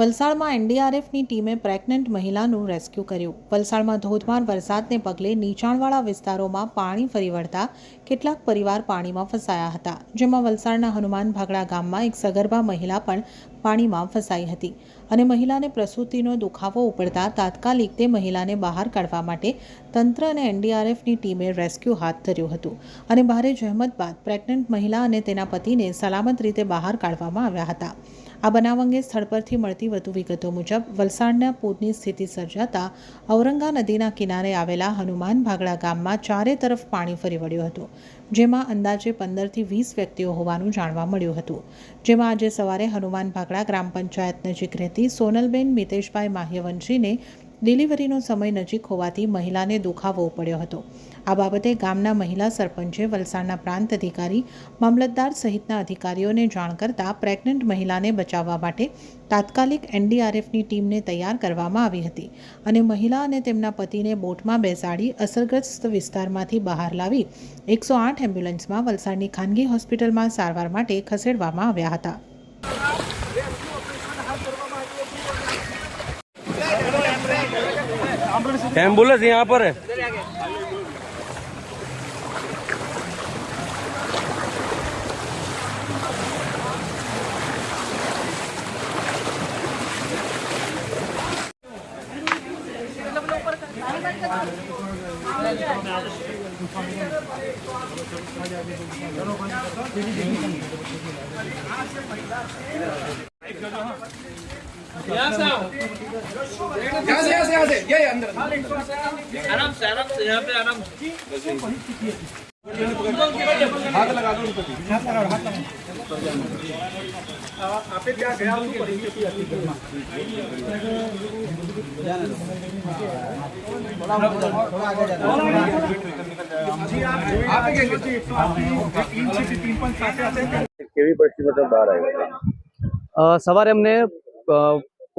વલસાડમાં એનડીઆરએફની ટીમે પ્રેગ્નન્ટ મહિલાનું રેસ્ક્યુ કર્યું. વલસાડમાં ધોધમાર વરસાદને પગલે નીચાણવાળા વિસ્તારોમાં પાણી ફરી વળતા કેટલાક પરિવાર પાણીમાં ફસાયા હતા, જેમાં વલસાડના હનુમાન ભાગડા ગામમાં એક સગર્ભા મહિલા પણ પાણીમાં ફસાઈ હતી. અને મહિલાને પ્રસૂતિનો દુખાવો ઉપડતા તાત્કાલિક તે મહિલાને બહાર કાઢવા માટે તંત્ર અને એનડીઆરએફની ટીમે રેસ્ક્યુ હાથ ધર્યું હતું. અને ભારે જહેમત બાદ પ્રેગ્નન્ટ મહિલા અને તેના પતિને સલામત રીતે બહાર કાઢવામાં આવ્યા હતા. આ બનાવ અંગે સ્થળ પરથી મળતી વધુ વિગતો મુજબ, વલસાડના પૂરની સ્થિતિ સર્જાતા ઔરંગા નદીના કિનારે આવેલા હનુમાન ભાગડા ગામમાં ચારે તરફ પાણી ફરી વળ્યું હતું, જેમાં અંદાજે પંદરથી વીસ વ્યક્તિઓ હોવાનું જાણવા મળ્યું હતું. જેમાં આજે સવારે હનુમાન ભાગડા ગ્રામ પંચાયત નજીક રહેતી સોનલબેન મિતેશભાઈ માહ્યવંશીને ડિલિવરીનો સમય નજીક હોવાથી મહિલાને દુખાવો પડ્યો હતો. આ બાબતે ગામના મહિલા સરપંચે વલસાડના પ્રાંત અધિકારી, મામલતદાર સહિતના અધિકારીઓને જાણ કરતા પ્રેગ્નન્ટ મહિલાને બચાવવા માટે તાત્કાલિક એનડીઆરએફની ટીમને તૈયાર કરવામાં આવી હતી અને મહિલા અને તેમના પતિને બોટમાં બેસાડી અસરગ્રસ્ત વિસ્તારમાંથી બહાર લાવી એકસો આઠ એમ્બ્યુલન્સમાં વલસાડની ખાનગી હોસ્પિટલમાં સારવાર માટે ખસેડવામાં આવ્યા હતા. एम्बुलेंस यहाँ पर है यहाँ से यहाँ से यहाँ से ये अंदर आराम से आराम से यहाँ पे आराम हाथ लगा दो हाथ लगा हाथ लगा आपे क्या गया आप एक तीन से तीन पाँच सात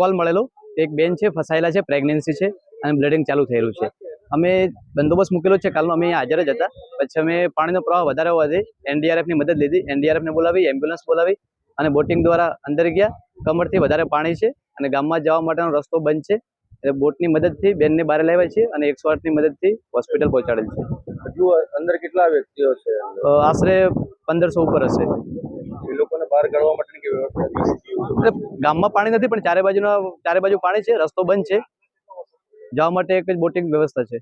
કોલ મળેલો. એક બેન છે ફસાયેલા છે પ્રેગ્નન્સી છે અને બ્લડિંગ ચાલુ થયેલું છે. અમે બંદોબસ્ત મૂકેલો છે કાલનો અમે અહીંયા હાજર જ હતા. પછી અમે પાણીનો પ્રવાહ વધારે હોવાથી એનડીઆરએફની મદદ લીધી. એનડીઆરએફને બોલાવી એમ્બ્યુલન્સ બોલાવી અને બોટિંગ દ્વારા અંદર ગયા. કમરથી વધારે પાણી છે અને ગામમાં જવા માટેનો રસ્તો બંધ છે. એટલે બોટની મદદથી બેનને બહાર લાવ્યા છે અને એકસો આઠની મદદથી હોસ્પિટલ પહોંચાડેલ છે. હજુ અંદર કેટલા વ્યક્તિઓ છે? આશરે પંદરસો ઉપર હશે. એ લોકોને બહાર કાઢવા માટેની વ્યવસ્થા? ગામમાં પાણી નથી, પણ ચારે બાજુના, ચારે બાજુ પાણી છે, રસ્તો બંધ છે. જવા માટે એક જ બોટિંગ વ્યવસ્થા છે.